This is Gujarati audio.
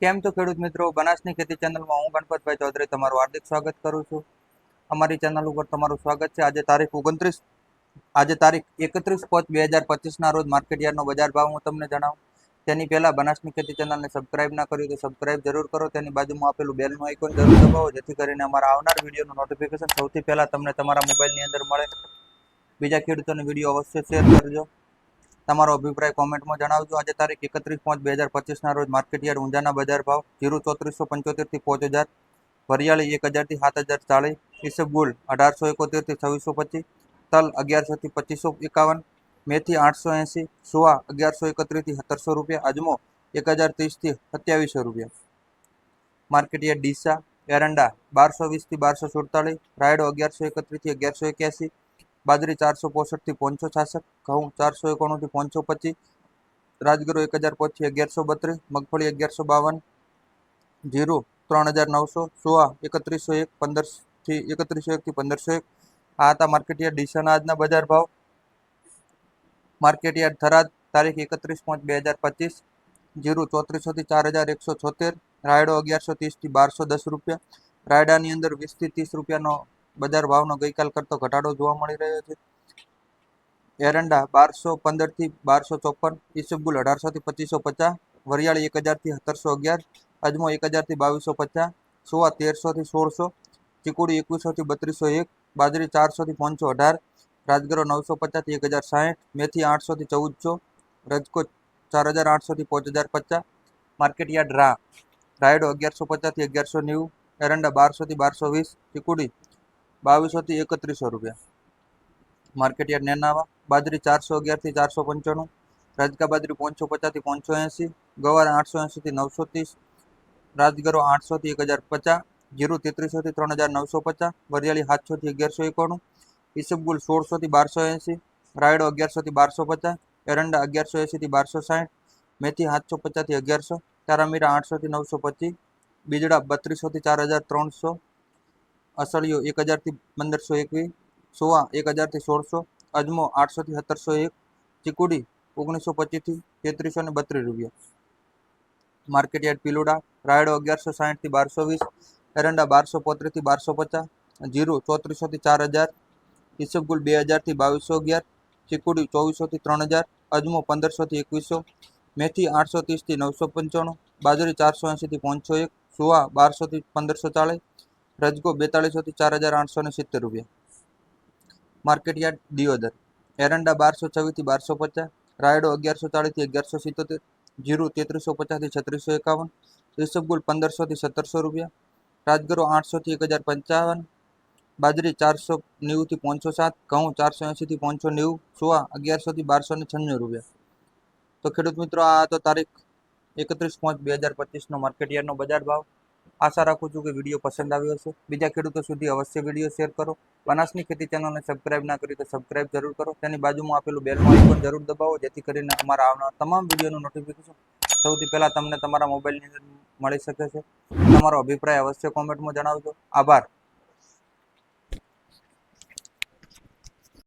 કેમ તો ખેડૂત મિત્રો, બનાસની ખેતી ચેનલમાં હું ગણપતભાઈ ચૌધરી તમારું હાર્દિક સ્વાગત કરું છું. અમારી ચેનલ ઉપર તમારું સ્વાગત છે. આજે તારીખ ઓગણત્રીસ, આજે તારીખ એકત્રીસ પાંચ બે હજાર પચીસના રોજ માર્કેટ યાર્ડનો બજાર ભાવ હું તમને જણાવું. તેની પહેલાં બનાસની ખેતી ચેનલને સબસ્ક્રાઇબ ના કર્યું તો સબસ્ક્રાઇબ જરૂર કરો. તેની બાજુમાં આપેલું બેલનું આઇકોન જરૂર દબાવો, જેથી કરીને અમારા આવનાર વિડીયોનું નોટિફિકેશન સૌથી પહેલાં તમને તમારા મોબાઈલની અંદર મળે. બીજા ખેડૂતોને વીડિયો અવશ્ય શેર કરજો. તમારો અભિપ્રાય કોમેન્ટમાં જણાવજો. આજે તારીખ એકત્રીસ પાંચ બે હજાર પચીસના રોજ માર્કેટ યાર્ડ ઊંઝાના બજાર ભાવ જીરું ચોત્રીસો પંચોતેરથી પાંચ હજાર, વરિયાળી એક હજારથી સાત હજાર ચાલીસ ઈસબગુલ અઢારસો એકોતેરથી છવ્વીસો પચીસ, તલ અગિયારસોથી પચીસો એકાવન, મેથી આઠસો એંસી સુવા અગિયારસો એકત્રીસથી સત્તરસો રૂપિયા, અજમો એક હજાર ત્રીસથી સત્યાવીસો રૂપિયા. માર્કેટ યાર્ડ ડીસા, એરંડા બારસો વીસથી બારસો સુડતાલીસ, રાયડો અગિયારસો એકત્રીસથી અગિયારસો એક્યાસી બાજરી ચારસો પોસઠથી પાંચસો છાસઠ, ઘઉં ચારસો એકોણુંથી પાંચસો પચીસ, રાજગીરો એક હજાર પોચી અગિયારસો બત્રીસ, મગફળી અગિયારસો બાવન, જીરું ત્રણ હજાર નવસો સોવા એકત્રીસો એક પંદરથી એકત્રીસો એકથી પંદરસો એક. આ હતા માર્કેટયાર્ડ ડીસાના આજના બજાર ભાવ. માર્કેટયાર્ડ થરાદ, તારીખ એકત્રીસ પાંચ બે હજાર પચીસ. જીરું ચોત્રીસોથી ચાર હજાર એકસો છોતેર, રાયડો અગિયારસો ત્રીસથી બારસો દસ રૂપિયા. રાયડાની અંદર વીસથી ત્રીસ રૂપિયાનો બજાર ભાવનો ગઈકાલ કરતો ઘટાડો જોવા મળી રહ્યો છે. એરંડા બારસો પંદરથી બારસો ચોપન, ઈસબગુલ અઢારસોથી પચીસો પચાસ, વરિયાળી એક હજારથી સત્તરસો અગિયાર, અજમો એક હજારથી બાવીસો પચાસ, સુવા તેરસોથી સોળસો, ચીકુડી એકવીસોથી બત્રીસો એક, બાજરી ચારસોથી પાંચસો અઢાર, રાજગરો નવસો પચાસથી એક હજાર સાહીઠ, મેથી આઠસોથી ચૌદસો, રજકો ચાર હજાર આઠસોથી પાંચ હજાર પચાસ માર્કેટ યાર્ડ રા, રાયડો અગિયારસો પચાસથી અગિયારસો નેવું, એરંડા બારસોથી બારસો વીસ, ચીકુડી બાવીસોથી એકત્રીસો રૂપિયા. માર્કેટ યાર્ડ નેનાવા, બાજરી ચારસો અગિયારથી ચારસો પંચાણું, રાજકા બાજરી પાંચસો પચાસથી પાંચસો એંસી, ગવાર આઠસો એંસીથી નવસો ત્રીસ, રાજગરો આઠસોથી એક હજાર પચાસ, જીરું તેત્રીસોથી ત્રણ હજાર નવસો પચાસ, વરિયાળી સાતસોથી અગિયારસો એકાણું, ઈસબગુલ સોળસોથી બારસો એંસી, રાયડો અગિયારસોથી બારસો પચાસ, એરંડા અગિયારસો એંસીથી બારસો સાઠ, મેથી સાતસો પચાસથી અગિયારસો, તારામીરા આઠસોથી નવસો પચીસ, બીજડા બત્રીસોથી ચાર હજાર ત્રણસો અસળીઓ એક હજારથી પંદરસો એકવીસ સોવા એક હજારથી સોળસો, અજમો આઠસોથી સત્તરસો એક, ચીકુડી ઓગણીસો પચીસથી તેત્રીસો ને બત્રીસ રૂપિયા. માર્કેટયાર્ડ પિલોડા, રાયડો અગિયારસો સાહીઠથી બારસો વીસ, એરંડા બારસો પોત્રીસથી બારસો પચાસ, જીરું ચોત્રીસોથી ચાર હજાર, ઈસબગુલ બે હજારથી બાવીસો અગિયાર, ચીકુડી ચોવીસોથી ત્રણ હજાર, અજમો પંદરસોથી એકવીસો, મેથી આઠસો ત્રીસથી નવસો પંચાણું, બાજરી ચારસો એંસીથી પાંચસો એક, સુવા બારસોથી પંદરસો ચાલીસ રજકો બેતાળીસોથી ચાર હજાર આઠસો ને સિત્તેર રૂપિયા. Market yard Deodar. એરંડા બારસો છવ્વીસથી બારસો પચાસ. રાયડો અગિયારસો ચાળીસથી અગિયારસો સિત્તોતેર. જીરું તેત્રીસો પચાસથી છત્રીસો એકાવન. ઈસબગુલ પંદરસોથી સત્તરસો રૂપિયા. રાજગરો આઠસોથી એક હજાર પંચાવન. બાજરી ચારસો નેવુંથી પાંચસો સાત. ઘઉં ચારસો એંસીથી પાંચસો નેવું. સોવા અગિયારસોથી બારસો ને છન્નું રૂપિયા. તો ખેડૂત મિત્રો, આ તો તારીખ એકત્રીસ પાંચ બે હજાર પચીસનો માર્કેટ યાર્ડનો બજાર ભાવ. આશા રાખું છું કે વીડિયો પસંદ આવ્યો હશે. બીજા ખેડૂતો સુધી અવશ્ય વીડિયો શેર કરો. બનાસની ખેતી ચેનલને સબસ્ક્રાઇબ ના કરી તો સબસ્ક્રાઇબ જરૂર કરો. તેની બાજુમાં આપેલું બેલનું આઇકોન જરૂર દબાવો, જેથી કરીને અમારા આવનાર તમામ વિડીયોનું નોટિફિકેશન સૌથી પહેલાં તમને તમારા મોબાઈલની અંદર મળી શકે છે. તમારો અભિપ્રાય અવશ્ય કોમેન્ટમાં જણાવજો. આભાર.